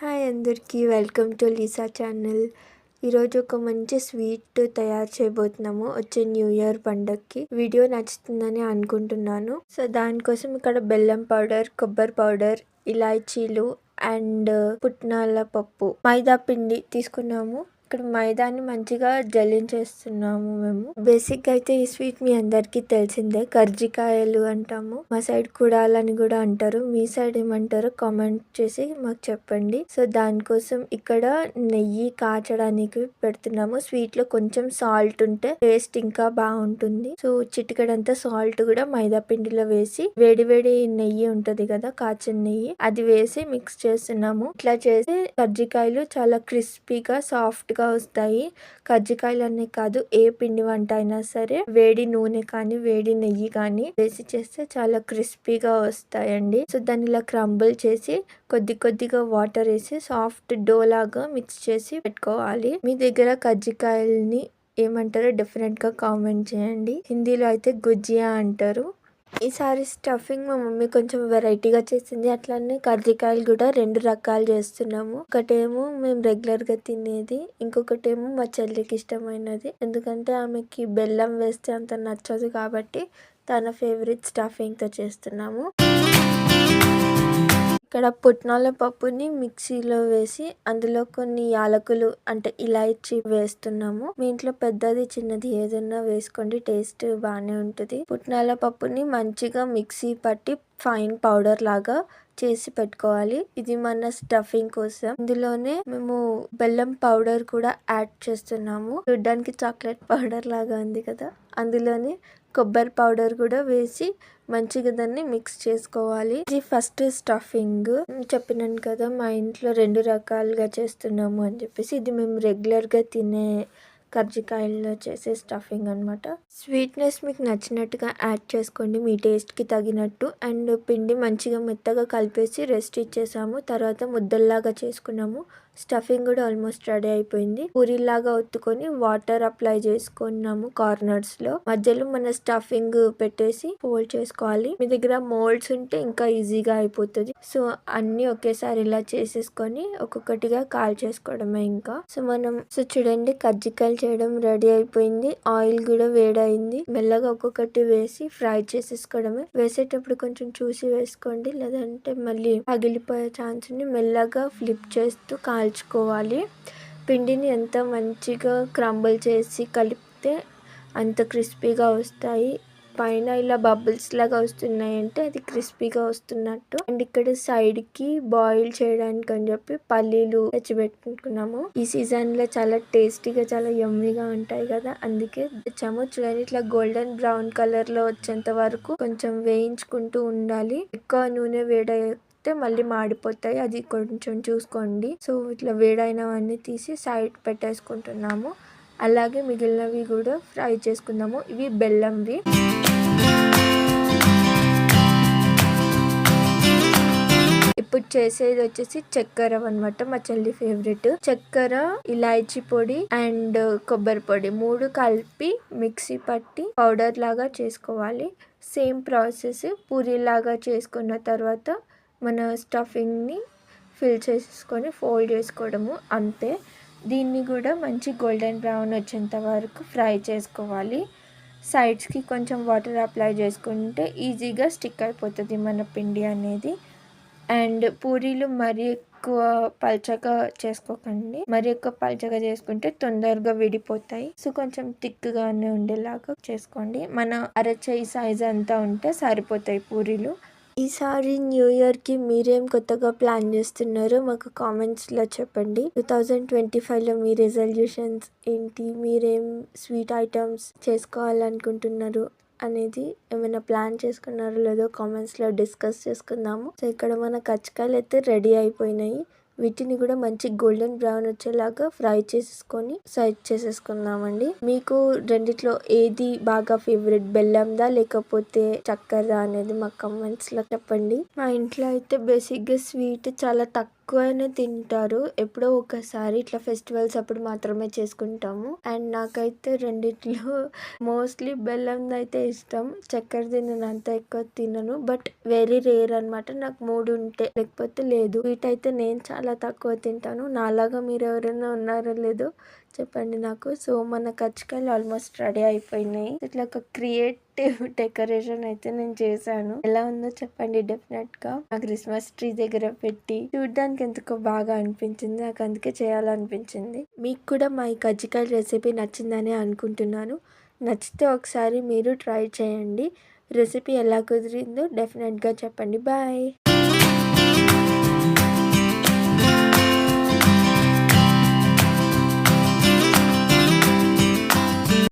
Hi అందరికీ welcome to Lisa channel. ఈరోజు ఒక మంచి స్వీట్ తయారు చేయబోతున్నాము. వచ్చే న్యూ ఇయర్ పండగకి వీడియో నచ్చుతుందని అనుకుంటున్నాను. సో దానికోసం ఇక్కడ బెల్లం పౌడర్ కొబ్బరి పౌడర్ ఇలాచీలు అండ్ పుట్నాల పప్పు మైదా పిండి తీసుకున్నాము. ఇక్కడ మైదాన్ని మంచిగా జల్లించేస్తున్నాము మేము. బేసిక్గా అయితే ఈ స్వీట్ మీ అందరికి తెలిసిందే. కర్జికాయలు అంటాము. మా సైడ్ కుడాలని కూడా అంటారు. మీ సైడ్ ఏమంటారో కామెంట్ చేసి మాకు చెప్పండి. సో దానికోసం ఇక్కడ నెయ్యి కాచడానికి పెడుతున్నాము. స్వీట్లో కొంచెం సాల్ట్ ఉంటే టేస్ట్ ఇంకా బాగుంటుంది. సో చిటికడంతా సాల్ట్ కూడా మైదా పిండిలో వేసి వేడి వేడి నెయ్యి ఉంటది కదా కాచిన నెయ్యి. అది వేసి మిక్స్ చేస్తున్నాము. ఇట్లా చేసి కర్జికాయలు చాలా క్రిస్పీగా సాఫ్ట్ టేస్ట్గా వస్తాయి. కజ్జికాయలు కాదు ఏ పిండి వంట అయినా సరే వేడి నూనె కానీ వేడి నెయ్యి కానీ వేసి చేస్తే చాలా క్రిస్పీగా వస్తాయండి. సో దాన్ని ఇలా క్రంబుల్ చేసి కొద్ది కొద్దిగా వాటర్ వేసి సాఫ్ట్ డో లాగా మిక్స్ చేసి పెట్టుకోవాలి. మీ దగ్గర కజ్జికాయల్ని ఏమంటారో డిఫరెంట్గా కామెంట్ చేయండి. హిందీలో అయితే గుజ్జియా అంటారు. ఈసారి స్టఫింగ్ మా మమ్మీ కొంచెం వెరైటీగా చేసింది. అట్లానే కర్జికాయలు కూడా రెండు రకాలు చేస్తున్నాము. ఒకటేమో మేము రెగ్యులర్గా తినేది ఇంకొకటేమో మా చెల్లికి ఇష్టమైనది. ఎందుకంటే ఆమెకి బెల్లం వేస్తే అంత నచ్చదు కాబట్టి తన ఫేవరెట్ స్టఫింగ్తో చేస్తున్నాము. ఇక్కడ పుట్నాల పప్పుని మిక్సీలో వేసి అందులో కొన్ని యాలకులు అంటే ఇలాచి వేస్తున్నాము. మీ ఇంట్లో పెద్దది చిన్నది ఏదన్నా వేసుకోండి టేస్ట్ బాగానే ఉంటుంది. పుట్నాల పప్పుని మంచిగా మిక్సీ పట్టి ఫైన్ పౌడర్ లాగా చేసి పెట్టుకోవాలి. ఇది మన స్టఫింగ్ కోసం. ఇందులోనే మేము బెల్లం పౌడర్ కూడా యాడ్ చేస్తున్నాము. చూడ్డానికి చాక్లెట్ పౌడర్ లాగా ఉంది కదా. అందులోనే కొబ్బరి పౌడర్ కూడా వేసి మంచిగా దాన్ని మిక్స్ చేసుకోవాలి. ఇది ఫస్ట్ స్టఫింగ్. చెప్పినాను కదా మా ఇంట్లో రెండు రకాలుగా చేస్తున్నాము అని చెప్పేసి ఇది మేము రెగ్యులర్గా తినే కర్జికాయల్లో చేసే స్టఫింగ్ అనమాట స్వీట్నెస్ మీకు నచ్చినట్టుగా యాడ్ చేసుకోండి మీ టేస్ట్కి తగినట్టు. అండ్ పిండి మంచిగా మెత్తగా కలిపేసి రెస్ట్ ఇచ్చేసాము. తర్వాత ముద్దల్లాగా చేసుకున్నాము. స్టఫింగ్ కూడా ఆల్మోస్ట్ రెడీ అయిపోయింది. పూరిలాగా ఒత్తుకొని వాటర్ అప్లై చేసుకున్నాము కార్నర్స్లో. మధ్యలో మన స్టఫింగ్ పెట్టేసి ఫోల్డ్ చేసుకోవాలి. మీ దగ్గర మోల్డ్స్ ఉంటే ఇంకా ఈజీగా అయిపోతుంది. సో అన్ని ఒకేసారి ఇలా చేసేసుకొని ఒక్కొక్కటిగా కాల్ చేసుకోవడమే ఇంకా. సో మనం సో చూడండి కజ్జికాయలు చేయడం రెడీ అయిపోయింది. ఆయిల్ కూడా వేడైంది మెల్లగా ఒక్కొక్కటి వేసి ఫ్రై చేసేసుకోవడమే. వేసేటప్పుడు కొంచెం చూసి వేసుకోండి. లేదంటే మళ్ళీ పగిలిపోయే ఛాన్స్ని మెల్లగా ఫ్లిప్ చేస్తూ కాల్ కాల్చుకోవాలి. పిండిని ఎంత మంచిగా క్రంబుల్ చేసి కలిపితే అంత క్రిస్పీగా వస్తాయి. పైన ఇలా బబుల్స్ లాగా వస్తున్నాయి అంటే అది క్రిస్పీగా వస్తున్నట్టు. అండ్ ఇక్కడ సైడ్కి బాయిల్ చేయడానికి అని చెప్పి పల్లీలు తెచ్చిపెట్టుకున్నాము ఈ సీజన్లో చాలా టేస్టీగా చాలా యమ్మీగా ఉంటాయి కదా. అందుకే తెచ్చాము. చూడండి ఇట్లా గోల్డెన్ బ్రౌన్ కలర్లో వచ్చేంత వరకు కొంచెం వేయించుకుంటూ ఉండాలి. ఎక్కువ నూనె వేడై మళ్ళీ మాడిపోతాయి. అది కొంచెం చూసుకోండి. సో ఇట్లా వేడైనవన్నీ తీసి సైడ్ పెట్టేసుకుంటున్నాము. అలాగే మిగిలినవి కూడా ఫ్రై చేసుకుందాము. ఇవి బెల్లంవి. ఇప్పుడు చేసేది వచ్చేసి చక్కెర అనమాట మా చెల్లి ఫేవరెట్. చక్కెర ఇలాచీ పొడి అండ్ కొబ్బరి పొడి మూడు కలిపి మిక్సీ పట్టి పౌడర్ లాగా చేసుకోవాలి. సేమ్ ప్రాసెస్ పూరి లాగా చేసుకున్న తర్వాత మన స్టఫింగ్ని ఫిల్ చేసుకొని ఫోల్డ్ చేసుకోవడము అంతే. దీన్ని కూడా మంచి గోల్డెన్ బ్రౌన్ వచ్చేంత వరకు ఫ్రై చేసుకోవాలి. సైడ్స్కి కొంచెం వాటర్ అప్లై చేసుకుంటే ఈజీగా స్టిక్ అయిపోతుంది మన పిండి అనేది. అండ్ పూరీలు మరీ ఎక్కువ పల్చగా చేసుకోకండి. మరి ఎక్కువ పల్చగా చేసుకుంటే తొందరగా విడిపోతాయి. సో కొంచెం థిక్గానే ఉండేలాగా చేసుకోండి. మన అరచేయి సైజ్ అంతా ఉంటే సరిపోతాయి పూరీలు. ఈసారి న్యూ ఇయర్కి మీరేం కొత్తగా ప్లాన్ చేస్తున్నారో మాకు కామెంట్స్లో చెప్పండి. టూ థౌజండ్ ట్వంటీ ఫైవ్లో మీ రెజల్యూషన్స్ ఏంటి? మీరేం స్వీట్ ఐటమ్స్ చేసుకోవాలనుకుంటున్నారు అనేది ఏమైనా ప్లాన్ చేసుకున్నారో లేదో కామెంట్స్లో డిస్కస్ చేసుకుందాము. సో ఇక్కడ మన కచ్చకాయలు అయితే రెడీ అయిపోయినాయి. వీటిని కూడా మంచి గోల్డెన్ బ్రౌన్ వచ్చేలాగా ఫ్రై చేసేసుకొని సైడ్ చేసేసుకుందామండి. మీకు రెండిట్లో ఏది బాగా ఫేవరెట్? బెల్లందా లేకపోతే చక్కెరదా అనేది మా కమెంట్స్లో చెప్పండి. మా ఇంట్లో అయితే బేసిక్గా స్వీట్ చాలా తక్కువ తక్కువనే తింటారు. ఎప్పుడో ఒకసారి ఇట్లా ఫెస్టివల్స్ అప్పుడు మాత్రమే చేసుకుంటాము. అండ్ నాకైతే రెండిట్లో మోస్ట్లీ బెల్లం అయితే ఇష్టం. చక్కెర తినను అంత ఎక్కువ తినను. బట్ వెరీ రేర్ అన్నమాట. నాకు మూడు ఉంటే లేకపోతే లేదు. వీటైతే నేను చాలా తక్కువ తింటాను. నాలాగా మీరు ఎవరైనా ఉన్నారో లేదో చెప్పండి నాకు. సో మన కజ్జికాయలు ఆల్మోస్ట్ రెడీ అయిపోయినాయి. ఇట్లా ఒక క్రియేట్ క్రియేటివ్ డెకరేషన్ అయితే నేను చేశాను. ఎలా ఉందో చెప్పండి డెఫినెట్గా. ఆ క్రిస్మస్ ట్రీ దగ్గర పెట్టి చూడడానికి ఎందుకో బాగా అనిపించింది. నాకు అందుకే చేయాలనిపించింది. మీకు కూడా మా ఈ కజ్జికాయల రెసిపీ నచ్చిందని అనుకుంటున్నాను. నచ్చితే ఒకసారి మీరు ట్రై చేయండి. రెసిపీ ఎలా కుదిరిందో డెఫినెట్గా చెప్పండి. బాయ్